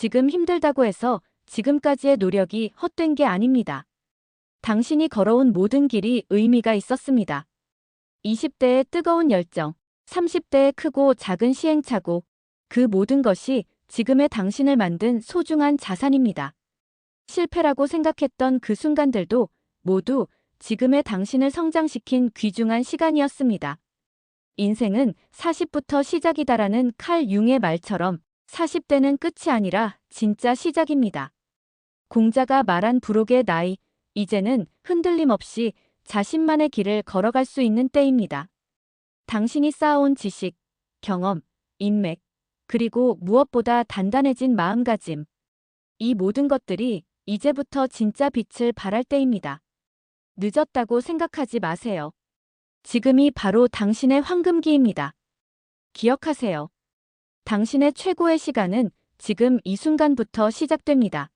지금 힘들다고 해서 지금까지의 노력이 헛된 게 아닙니다. 당신이 걸어온 모든 길이 의미가 있었습니다. 20대의 뜨거운 열정, 30대의 크고 작은 시행착오, 그 모든 것이 지금의 당신을 만든 소중한 자산입니다. 실패라고 생각했던 그 순간들도 모두 지금의 당신을 성장시킨 귀중한 시간이었습니다. 인생은 40부터 시작이다라는 칼 융의 말처럼 40대는 끝이 아니라 진짜 시작입니다. 공자가 말한 부록의 나이, 이제는 흔들림 없이 자신만의 길을 걸어갈 수 있는 때입니다. 당신이 쌓아온 지식, 경험, 인맥, 그리고 무엇보다 단단해진 마음가짐. 이 모든 것들이 이제부터 진짜 빛을 발할 때입니다. 늦었다고 생각하지 마세요. 지금이 바로 당신의 황금기입니다. 기억하세요. 당신의 최고의 시간은 지금 이 순간부터 시작됩니다.